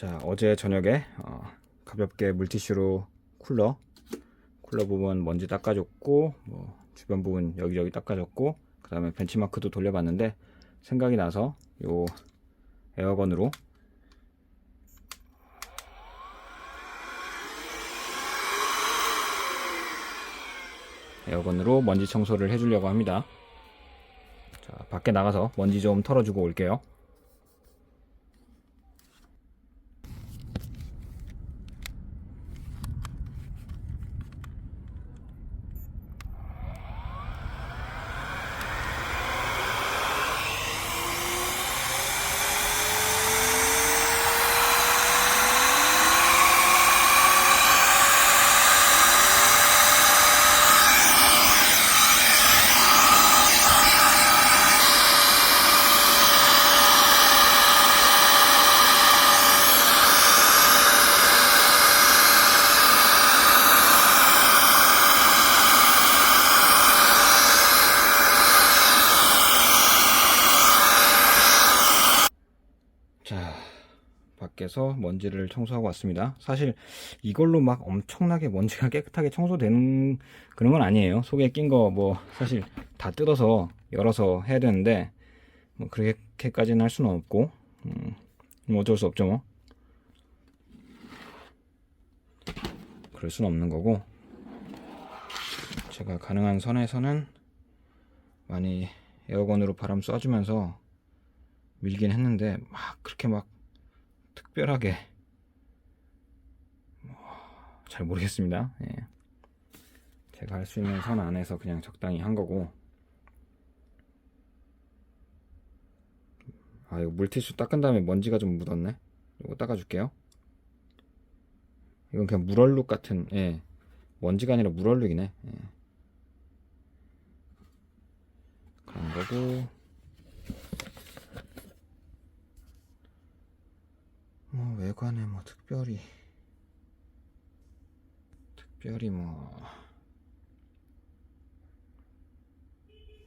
자 어제 저녁에 어, 가볍게 물티슈로 쿨러 쿨러 부분 먼지 닦아줬고 뭐 주변 부분 여기저기 닦아줬고 그 다음에 벤치마크도 돌려봤는데 생각이 나서 요 에어건으로 에어건으로 먼지 청소를 해주려고 합니다. 자, 밖에 나가서 먼지 좀 털어주고 올게요. 자, 밖에서 먼지를 청소하고 왔습니다. 사실 이걸로 막 엄청나게 먼지가 깨끗하게 청소되는 그런 건 아니에요. 속에 낀 거 뭐 사실 다 뜯어서 열어서 해야 되는데 뭐 그렇게까지는 할 수는 없고 음, 뭐 어쩔 수 없죠 뭐. 그럴 수는 없는 거고 제가 가능한 선에서는 많이 에어건으로 바람 쏴주면서 밀긴 했는데 막 그렇게 막 특별하게 뭐 잘 모르겠습니다. 예. 제가 할 수 있는 선 안에서 그냥 적당히 한 거고 아 이거 물티슈 닦은 다음에 먼지가 좀 묻었네. 이거 닦아줄게요. 이건 그냥 물얼룩 같은 예. 먼지가 아니라 물얼룩이네. 예. 그런 거고 뭐 외관에 뭐 특별히 특별히 뭐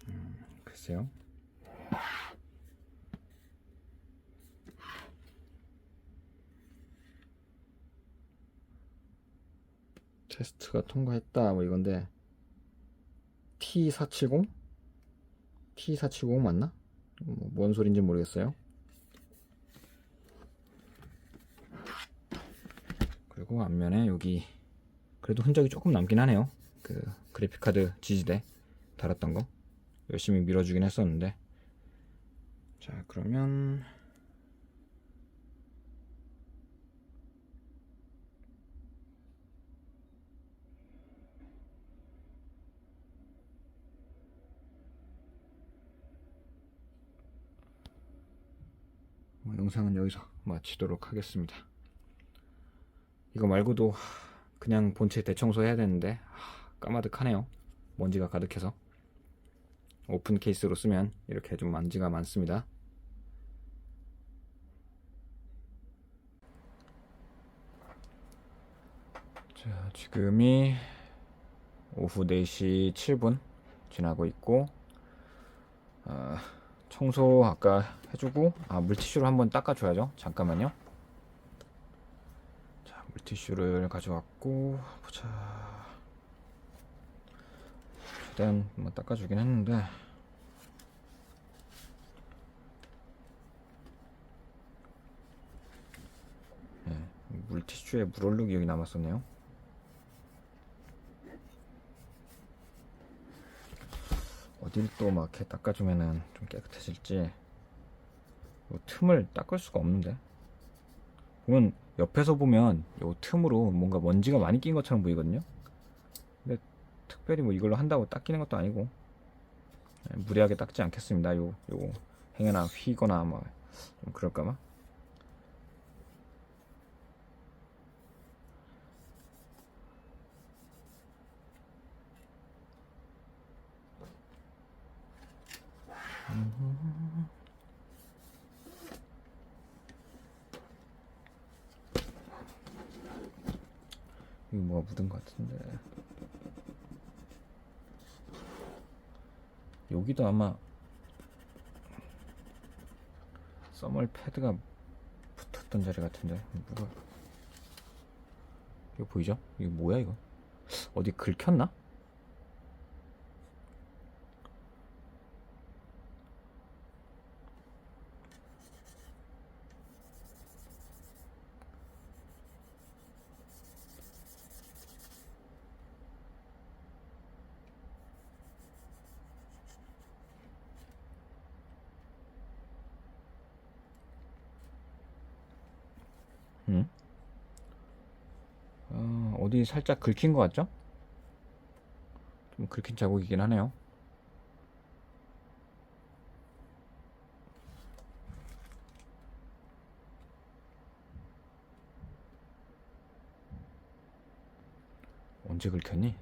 음, 글쎄요. 테스트가 통과했다 뭐 이건데 T470? T470 맞나? 뭐, 뭔 소린지 모르겠어요. 그리고 앞면에 여기 그래도 흔적이 조금 남긴 하네요. 그 그래픽카드 지지대 달았던 거 열심히 밀어주긴 했었는데 자 그러면 뭐 영상은 여기서 마치도록 하겠습니다. 이거 말고도 하, 그냥 본체 대청소 해야 되는데 하, 까마득하네요. 먼지가 가득해서 오픈 케이스로 쓰면 이렇게 좀 먼지가 많습니다. 자, 지금이 오후 4시 7분 지나고 있고 아, 청소 아까 해주고 아 물티슈로 한번 닦아줘야죠. 잠깐만요. 자, 물티슈를 가져왔고 보자. 최대한 뭐 닦아주긴 했는데 네, 물티슈에 물얼룩이 여기 남았었네요. 어딜 또 막 이렇게 닦아주면은 좀 깨끗해질지 요 틈을 닦을 수가 없는데 보면 옆에서 보면 요 틈으로 뭔가 먼지가 많이 낀 것처럼 보이거든요? 근데 특별히 뭐 이걸로 한다고 닦이는 것도 아니고 네, 무리하게 닦지 않겠습니다. 요, 요 행여나 휘거나 뭐좀 그럴까봐 묻은 것 같은데 여기도 아마 써멀 패드가 붙었던 자리 같은데 뭐가 이거 보이죠? 이거 뭐야 이거? 어디 긁혔나? 응? 어, 어디 살짝 긁힌 것 같죠? 좀 긁힌 자국이긴 하네요. 언제 긁혔니?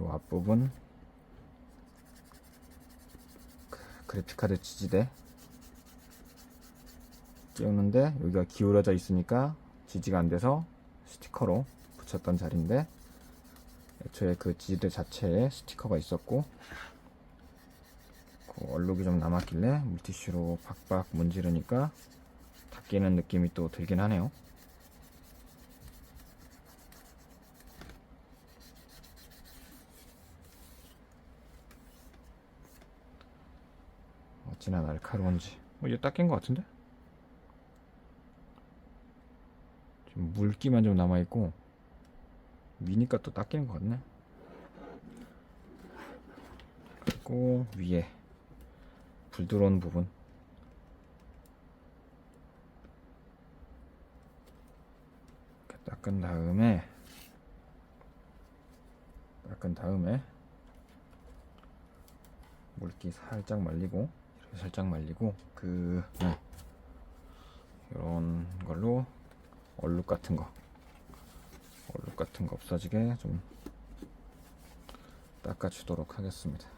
요 앞부분 그 그래픽카드 지지대 끼우는데 여기가 기울어져 있으니까 지지가 안 돼서 스티커로 붙였던 자리인데 애초에 그 지지대 자체에 스티커가 있었고 그 얼룩이 좀 남았길래 물티슈로 박박 문지르니까 닦이는 느낌이 또 들긴 하네요. 어찌나 날카로운지. 어, 이제 닦인 것 같은데? 지금 물기만 좀 남아있고 위니까 또 닦이는 것 같네. 그리고 위에 불 들어오는 부분. 이렇게 닦은 다음에 닦은 다음에 물기 살짝 말리고 살짝 말리고 그 네. 이런 걸로 얼룩 같은 거 얼룩 같은 거 없어지게 좀 닦아주도록 하겠습니다.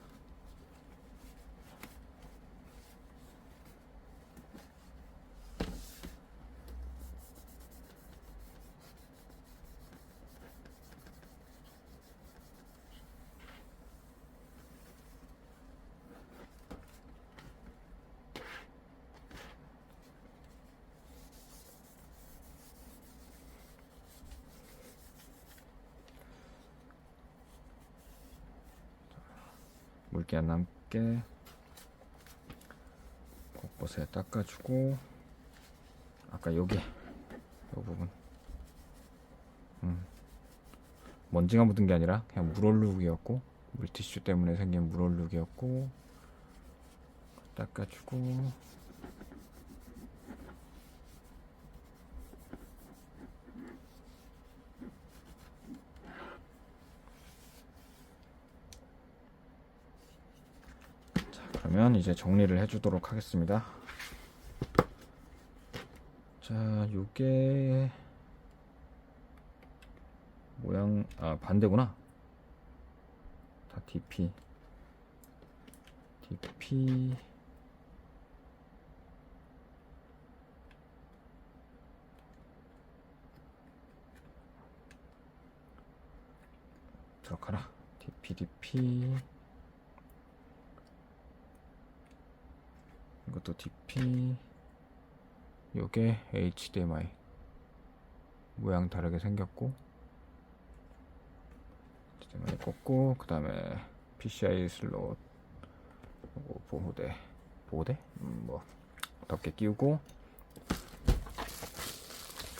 물기 안 남게 곳곳에 닦아주고 아까 여기 이 부분 음. 먼지가 묻은 게 아니라 그냥 물얼룩이었고 물티슈 때문에 생긴 물얼룩이었고 닦아주고 그러면 이제 정리를 해주도록 하겠습니다. 자, 요게 모양 아 반대구나. 다 DP DP 들어가라. DP DP 이것도 DP 요게 HDMI 모양 다르게 생겼고 HDMI 꽂고 그 다음에 PCI 슬롯 요거 보호대. 보호대? 음, 뭐 덮개 끼우고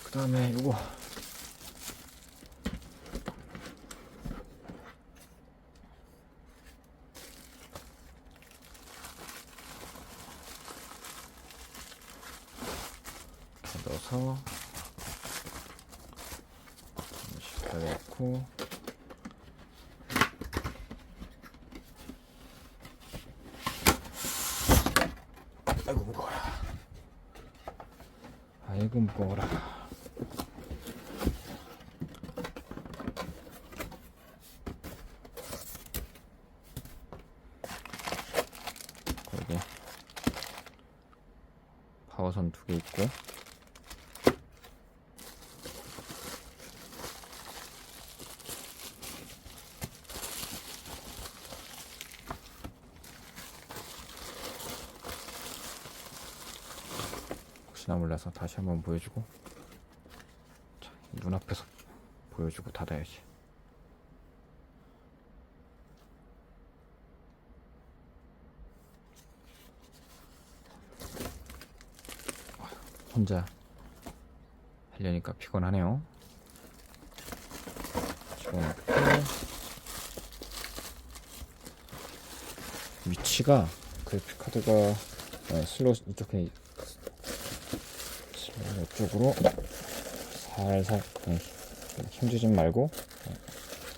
그 다음에 요거 넣어서 식다 넣고. 아이고 무거워라. 아이고 무거워라 주파선 두 개 있고 혹시나 몰라서 다시 한번 보여주고 자, 눈앞에서 보여주고 닫아야지 혼자 하려니까 피곤하네요. 위치가 그래픽 카드가 네, 슬롯 이쪽에 이쪽으로 살살 네, 힘주지 말고 네,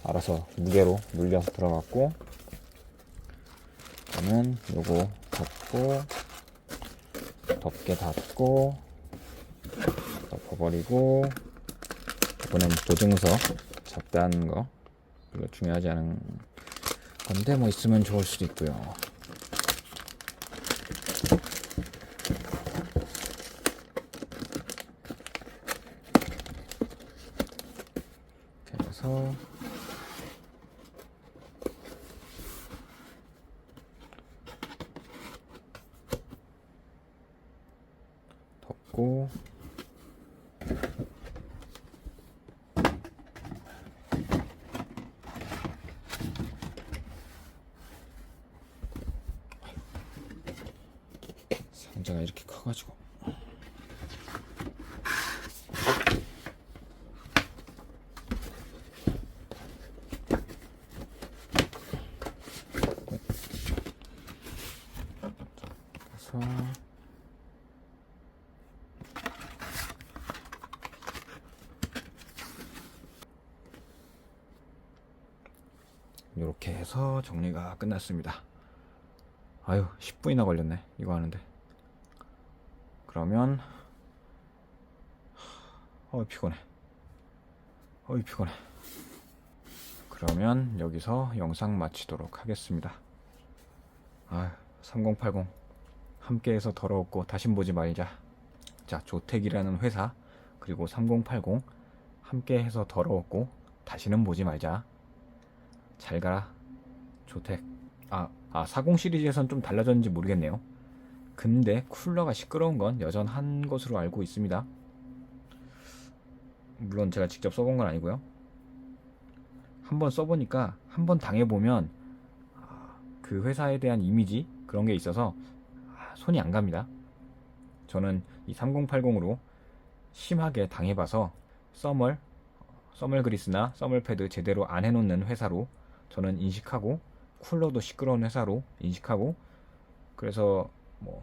알아서 무게로 눌려서 들어갔고 그러면 요거 덮고 덮개 닫고 덮어버리고 이번엔 보증서 잡다한 거 별로 중요하지 않은 건데 뭐 있으면 좋을 수도 있고요 이렇게 해서 덮고 상자가 이렇게 커가지고 이렇게 해서 정리가 끝났습니다. 아유, 10분이나 걸렸네. 이거 하는데. 그러면 어이 피곤해. 어이 피곤해. 그러면 여기서 영상 마치도록 하겠습니다. 아, 3080 함께해서 더러웠고 다신 보지 말자. 자, 조택이라는 회사 그리고 3080 함께해서 더러웠고 다시는 보지 말자. 잘 가라. 조택. 아, 아, 40 시리즈에선 좀 달라졌는지 모르겠네요. 근데 쿨러가 시끄러운 건 여전한 것으로 알고 있습니다. 물론 제가 직접 써본 건 아니고요. 한번 써보니까 한번 당해보면 아, 그 회사에 대한 이미지 그런 게 있어서 아, 손이 안 갑니다. 저는 이 3080으로 심하게 당해봐서 써멀, 써멀 그리스나 써멀 패드 제대로 안 해놓는 회사로 저는 인식하고 쿨러도 시끄러운 회사로 인식하고 그래서 뭐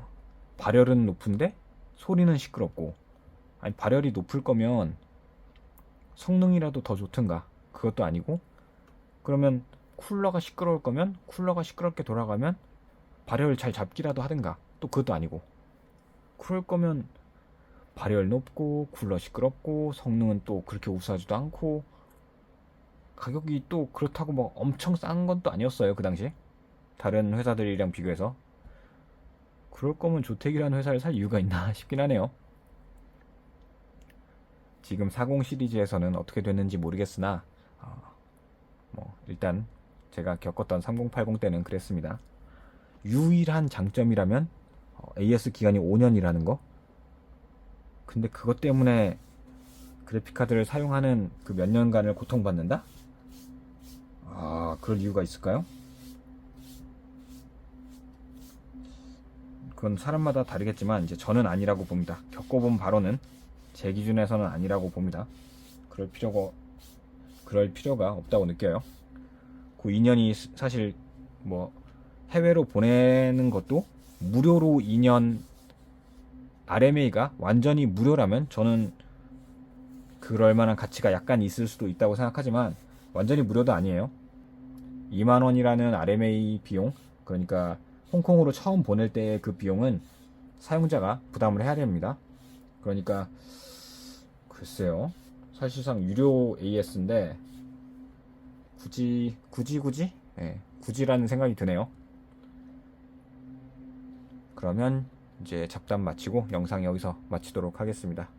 발열은 높은데 소리는 시끄럽고 아니 발열이 높을 거면 성능이라도 더 좋든가 그것도 아니고 그러면 쿨러가 시끄러울 거면 쿨러가 시끄럽게 돌아가면 발열 잘 잡기라도 하든가 또 그것도 아니고. 그럴 거면 발열 높고 쿨러 시끄럽고 성능은 또 그렇게 우수하지도 않고 가격이 또 그렇다고 뭐 엄청 싼 건 또 아니었어요 그 당시 다른 회사들이랑 비교해서 그럴 거면 조택이라는 회사를 살 이유가 있나 싶긴 하네요 지금 40 시리즈에서는 어떻게 됐는지 모르겠으나 어, 뭐 일단 제가 겪었던 3080 때는 그랬습니다 유일한 장점이라면 어, AS 기간이 5년이라는 거 근데 그것 때문에 그래픽카드를 사용하는 그 몇 년간을 고통받는다? 아, 그럴 이유가 있을까요? 그건 사람마다 다르겠지만 이제 저는 아니라고 봅니다. 겪어본 바로는 제 기준에서는 아니라고 봅니다. 그럴 필요가 그럴 필요가 없다고 느껴요. 그 2년이 사실 뭐 해외로 보내는 것도 무료로 2년 RMA가 완전히 무료라면 저는 그럴 만한 가치가 약간 있을 수도 있다고 생각하지만 완전히 무료도 아니에요. 2만 원이라는 RMA 비용, 그러니까 홍콩으로 처음 보낼 때의 그 비용은 사용자가 부담을 해야 됩니다. 그러니까 글쎄요. 사실상 유료 AS인데 굳이 굳이 굳이 예, 굳이라는 생각이 드네요. 그러면 이제 잡담 마치고 영상 여기서 마치도록 하겠습니다.